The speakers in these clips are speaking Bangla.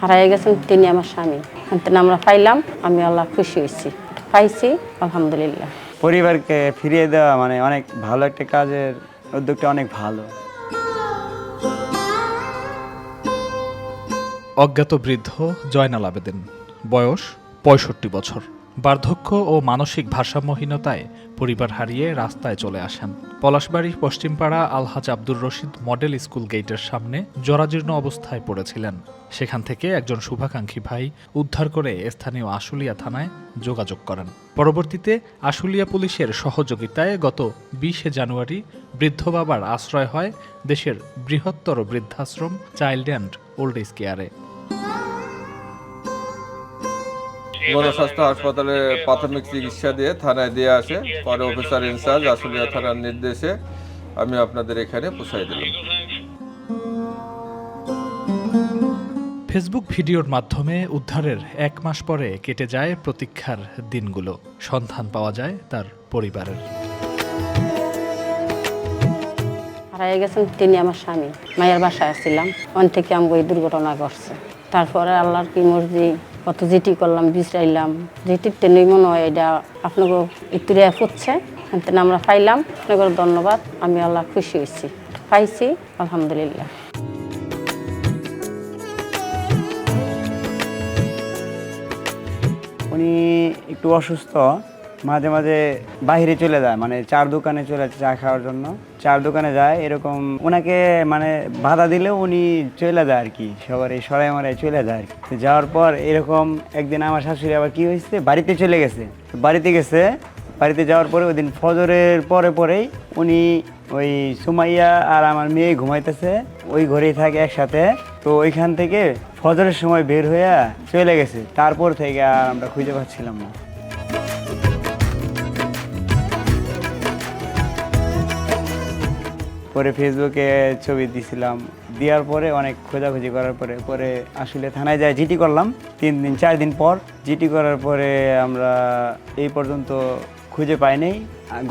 হারাই গেছেন তিনি আমার স্বামী। তিনি আমরা পাইলাম আমি আল্লাহ খুশি হয়েছি। পাইছি আলহামদুলিল্লাহ। পরিবারকে ফিরিয়ে দেওয়া মানে অনেক ভালো একটা কাজের উদ্যোগটা অনেক ভালো। অজ্ঞাত বৃদ্ধ জয়নাল আবেদিন বয়স পঁয়ষট্টি বছর। বার্ধক্য ও মানসিক ভারসাম্যহীনতায় পরিবার হারিয়ে রাস্তায় চলে আসেন। পলাশবাড়ি পশ্চিমপাড়া আলহাজ আব্দুর রশিদ মডেল স্কুল গেটের সামনে জরাজীর্ণ অবস্থায় পড়েছিলেন। সেখান থেকে একজন শুভাকাঙ্ক্ষী ভাই উদ্ধার করে স্থানীয় আশুলিয়া থানায় যোগাযোগ করেন। পরবর্তীতে আশুলিয়া পুলিশের সহযোগিতায় গত বিশে জানুয়ারি বৃদ্ধ বাবার আশ্রয় হয় দেশের বৃহত্তর বৃদ্ধাশ্রম, চাইল্ড অ্যান্ড ওল্ড এজ কেয়ারে গণস্বাস্থ্য হাসপাতালে প্রাথমিক চিকিৎসা দিয়ে থানায় দিয়ে আসে। পরে অফিসার ইনচার্জ আশুলিয়া থানার নির্দেশে আমি আপনাদের এখানে পৌঁছাই দিলাম। ফেসবুক ভিডিওর মাধ্যমে উদ্ধারের এক মাস পরে কেটে যায় প্রতীক্ষার দিনগুলো। সন্ধান পাওয়া যায় তার পরিবারের। হারাই গেছেন তিনি আমার স্বামী। মায়ের বাসায় আসছিলাম। ওখান থেকে আমি এই দুর্ঘটনা ঘটছে। তারপরে আল্লাহর কি মর্জি, কত জিটি করলাম বিচাইলাম জিটির টেনেই মনে হয় এটা আপনাকে ইতুরে ফুটছে কিন্তু আমরা পাইলাম। আপনাকে ধন্যবাদ, আমি আল্লাহ খুশি হয়েছি। পাইছি, আলহামদুলিল্লাহ। উনি একটু অসুস্থ। মাঝে মাঝে বাইরে চলে যায় মানে চার দোকানে চলে চা খাওয়ার জন্য। চার দোকানে যায়, এরকম ওনাকে মানে বাধা দিলেও উনি চলে যায় আর কি, সবার এই সরাই মরাই চলে যায় আর কি। যাওয়ার পর এরকম একদিন আমার শাশুড়ি আবার কি হয়েছে, বাড়িতে চলে গেছে। বাড়িতে গেছে, বাড়িতে যাওয়ার পরে ওই দিন ফজরের পরে পরেই উনি ওই সুমাইয়া আর আমার মেয়ে ঘুমাইতেছে, ওই ঘরেই থাকে একসাথে। তো ওইখান থেকে ফজরের সময় বের হয়ে চলে গেছে, তারপর থেকে আর আমরা খুঁজে পাচ্ছিলাম না। পরে ফেসবুকে ছবি দিছিলাম। দেওয়ার পরে অনেক খোঁজাখুঁজি করার পরে পরে আসলে থানায় যায় জিটি করলাম। তিন দিন, চার দিন পর জিটি করার পরে আমরা এই পর্যন্ত খুঁজে পাই নাই।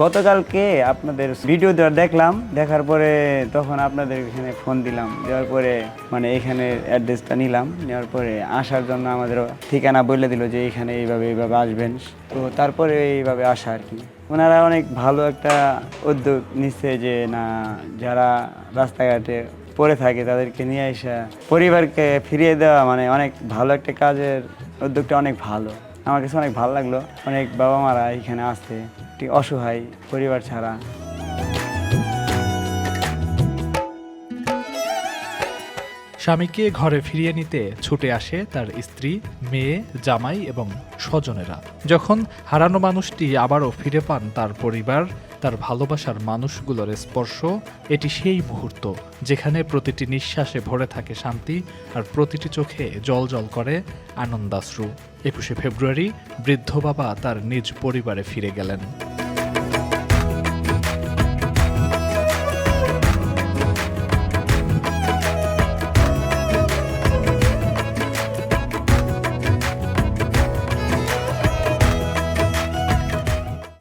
গতকালকে আপনাদের ভিডিও দেওয়ার দেখলাম, দেখার পরে তখন আপনাদের এখানে ফোন দিলাম। দেওয়ার পরে মানে এখানে অ্যাড্রেসটা নিলাম। নেওয়ার পরে আসার জন্য আমাদের ঠিকানা বলে দিল যে এখানে এইভাবে এইভাবে আসবেন। তো তারপরে এইভাবে আসা আর কি। ওনারা অনেক ভালো একটা উদ্যোগ নিচ্ছে যে, না, যারা রাস্তাঘাটে পড়ে থাকে তাদেরকে নিয়ে আসা পরিবারকে ফিরিয়ে দেওয়া মানে অনেক ভালো একটা কাজের উদ্যোগটা অনেক ভালো। আমার কাছে অনেক ভালো লাগল। অনেক বাবা মারা এখানে আসছে। একটি অসহায় পরিবার ছাড়া। স্বামীকে ঘরে ফিরিয়ে নিতে ছুটে আসে তার স্ত্রী, মেয়ে, জামাই এবং স্বজনেরা। যখন হারানো মানুষটি আবারও ফিরে পান তার পরিবার, তার ভালোবাসার মানুষগুলোর স্পর্শ, এটি সেই মুহূর্ত যেখানে প্রতিটি নিঃশ্বাসে ভরে থাকে শান্তি আর প্রতিটি চোখে জল জল করে আনন্দাশ্রু। একুশে ফেব্রুয়ারি বৃদ্ধ বাবা তার নিজ পরিবারে ফিরে গেলেন।